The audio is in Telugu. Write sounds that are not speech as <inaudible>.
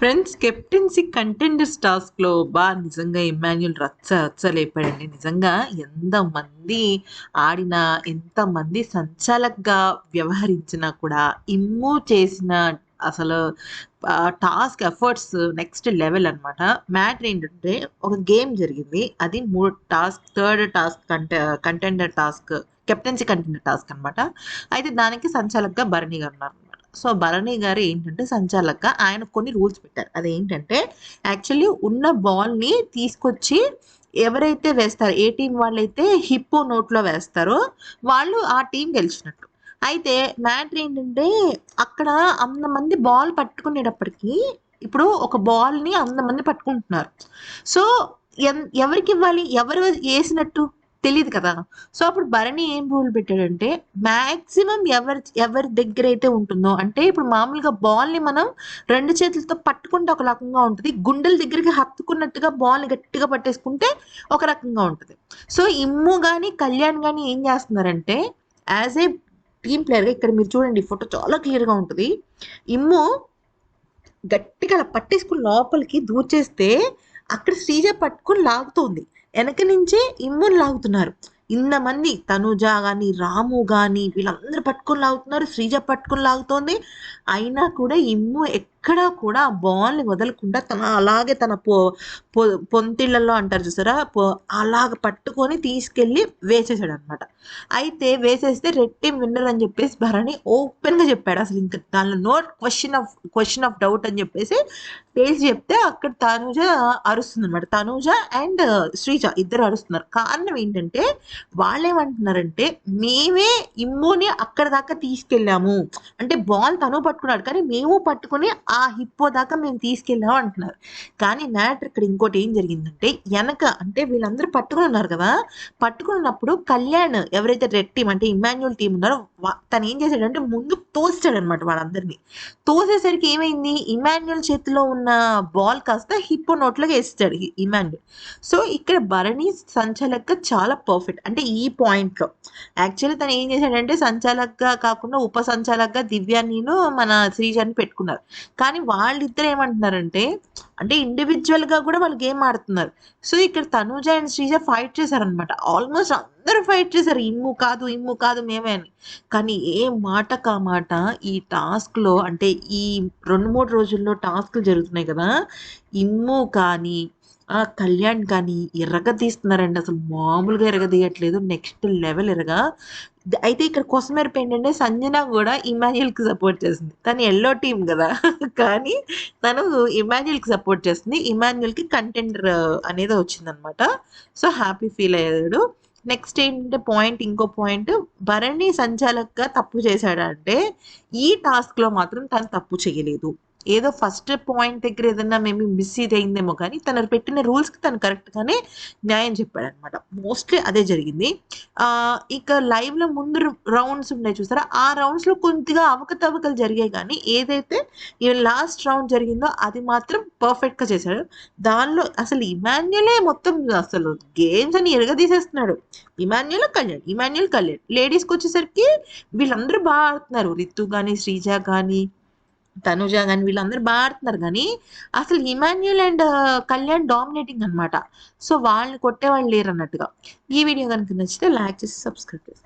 ఫ్రెండ్స్ కెప్టెన్సీ కంటెండర్స్ టాస్క్లో బా నిజంగా ఇమాన్యుల్ రచ్చ రచ్చ లేపాడండి నిజంగా ఎంతమంది ఆడినా ఎంతమంది సంచాలకగా వ్యవహరించినా కూడా ఇమ్ము చేసిన అసలు టాస్క్ ఎఫర్ట్స్ నెక్స్ట్ లెవెల్ అనమాట మ్యాటర్ ఏంటంటే ఒక గేమ్ జరిగింది. అది మూడు టాస్క్ థర్డ్ టాస్క్ కంటె contender task captaincy contender task అనమాట అయితే దానికి సంచాలకగా భరణి గారు ఉన్నారు. సో భరణి గారు ఏంటంటే సంచాలక ఆయన కొన్ని రూల్స్ పెట్టారు. అదేంటంటే యాక్చువల్లీ ఉన్న బాల్ని తీసుకొచ్చి ఎవరైతే వేస్తారో ఏ టీం వాళ్ళైతే హిప్పో నోట్లో వేస్తారో వాళ్ళు ఆ టీం గెలిచినట్టు. అయితే మ్యాటర్ ఏంటంటే అక్కడ అంతమంది బాల్ పట్టుకునేటప్పటికి ఇప్పుడు ఒక బాల్ని అంతమంది పట్టుకుంటున్నారు. సో ఎవరికి ఇవ్వాలి? ఎవరు వేసినట్టు? తెలియదు కదా. సో అప్పుడు భరణి ఏం రూల్ పెట్టాడంటే మ్యాక్సిమం ఎవరి ఎవరి దగ్గర అయితే ఉంటుందో అంటే ఇప్పుడు మామూలుగా బాల్ని మనం రెండు చేతులతో పట్టుకుంటే ఒక రకంగా ఉంటుంది. గుండెల దగ్గరికి హత్తుకున్నట్టుగా బాల్ని గట్టిగా పట్టేసుకుంటే ఒక రకంగా ఉంటుంది. సో ఇమ్ము కానీ కళ్యాణ్ కానీ ఏం చేస్తున్నారంటే యాజ్ ఏ టీమ్ ప్లేయర్గా ఇక్కడ మీరు చూడండి ఫోటో చాలా క్లియర్గా ఉంటుంది. ఇమ్ము గట్టిగా అలా పట్టేసుకుని లోపలికి దూచేస్తే అక్కడ శ్రీజ పట్టుకుని లాగుతోంది. వెనక నుంచే ఇమ్ముని లాగుతున్నారు. ఇంతమంది తనుజ కానీ రాము కానీ వీళ్ళందరూ పట్టుకొని లాగుతున్నారు. శ్రీజ పట్టుకొని లాగుతోంది. అయినా కూడా ఇమ్ము ఎక్కడా కూడా బాల్ని వదలకుండా తన అలాగే తన పొ పొ పొంతిళ్ళల్లో అంటారు చూసారా? పో అలాగ పట్టుకొని తీసుకెళ్ళి వేసేసాడు అనమాట అయితే వేసేస్తే రెట్టి టీమ్ విన్నర్ అని చెప్పేసి భరణి ఓపెన్గా చెప్పాడు అసలు ఇంకా దానిలో no question of question of doubt అని చెప్పేసి తేల్చి చెప్తే అక్కడ తనుజ అరుస్తుంది అనమాట తనుజ అండ్ శ్రీజ ఇద్దరు అరుస్తున్నారు. కారణం ఏంటంటే వాళ్ళు ఏమంటున్నారంటే మేమే ఇమ్మోని అక్కడ దాకా తీసుకెళ్ళాము. అంటే బాల్ తను పట్టుకున్నాడు కానీ మేము పట్టుకుని ఆ హిప్పో దాకా మేము తీసుకెళ్ళాం అంటున్నారు. కానీ మ్యాటర్ ఇక్కడ ఇంకోటి ఏం జరిగిందంటే వెనక అంటే వీళ్ళందరూ పట్టుకుని ఉన్నారు కదా పట్టుకున్నప్పుడు కళ్యాణ్ ఎవరైతే రెడ్ టీం అంటే ఇమాన్యువల్ టీం ఉన్నారో తను ఏం చేశాడంటే ముందు తోస్తాడు అనమాట వాళ్ళందరినీ. తోసేసరికి ఏమైంది? ఇమాన్యువల్ చేతిలో ఉన్న బాల్ కాస్త హిప్పో నోట్లోకి వేస్తాడు ఇమాన్యుల్ సో ఇక్కడ భరణి సంచాలక చాలా పర్ఫెక్ట్ అంటే ఈ పాయింట్లో. యాక్చువల్లీ తను ఏం చేశాడంటే సంచాలకగా కాకుండా ఉప సంచాలకగా దివ్యానిను మన శ్రీజాన్ని పెట్టుకున్నారు. కానీ వాళ్ళిద్దరు ఏమంటున్నారంటే అంటే ఇండివిజువల్గా కూడా వాళ్ళు గేమ్ ఆడుతున్నారు. సో ఇక్కడ తనూజ అండ్ శ్రీజ ఫైట్ చేశారనమాట ఆల్మోస్ట్ అందరూ ఫైట్ చేశారు. ఇమ్ము కాదు ఇమ్ము కాదు మేమే అని. కానీ ఏ మాట కా మాట ఈ టాస్క్లో అంటే ఈ రెండు మూడు రోజుల్లో టాస్క్లు జరుగుతున్నాయి కదా. ఇమ్ము కానీ ఆ కళ్యాణ్ కానీ ఎరగదీస్తున్నారండి అసలు మామూలుగా ఎరగదీయట్లేదు నెక్స్ట్ లెవెల్ ఎరగా అయితే ఇక్కడ కొసమెరుపు ఏంటంటే సంజన కూడా ఇమాన్యుయల్కి సపోర్ట్ చేస్తుంది. తను ఎల్లో టీం కదా. <laughs> కానీ తను ఇమాన్యుయల్కి సపోర్ట్ చేస్తుంది. ఇమాన్యుయల్కి కంటెండర్ అనేది వచ్చిందనమాట సో హ్యాపీ ఫీల్ అయ్యాడు. నెక్స్ట్ ఏంటంటే పాయింట్ ఇంకో పాయింట్ భరణి సంచాలక్గా తప్పు చేశాడంటే ఈ టాస్క్లో మాత్రం తను తప్పు చేయలేదు. ఏదో ఫస్ట్ పాయింట్ దగ్గర ఏదైనా మేము మిస్ ఇది అయిందేమో కానీ తను పెట్టిన రూల్స్కి తను కరెక్ట్గానే న్యాయం చెప్పాడు అనమాట మోస్ట్లీ అదే జరిగింది. ఇక లైవ్లో లో ముందు రౌండ్స్ ఉన్నాయి చూసారా? ఆ రౌండ్స్లో కొద్దిగా అవకతవకలు జరిగాయి కానీ ఏదైతే ఈ లాస్ట్ రౌండ్ జరిగిందో అది మాత్రం పర్ఫెక్ట్గా చేశాడు. దానిలో అసలు ఇమాన్యులే మొత్తం అసలు గేమ్స్ అని ఎరగదీసేస్తున్నాడు. Emmanuel Kalyan Emmanuel Kalyan. లేడీస్కి వచ్చేసరికి వీళ్ళందరూ బాగా ఆడుతున్నారు. రితు కానీ శ్రీజ కానీ తనుజ కానీ వీళ్ళందరూ బాగా ఆడుతున్నారు కానీ అసలు ఇమాన్యుల్ అండ్ కళ్యాణ్ డామినేటింగ్ అన్నమాట. సో వాళ్ళని కొట్టేవాళ్ళు లేరు అన్నట్టుగా ఈ వీడియో కనుక నచ్చితే లైక్ చేసి సబ్స్క్రైబ్ చేసి.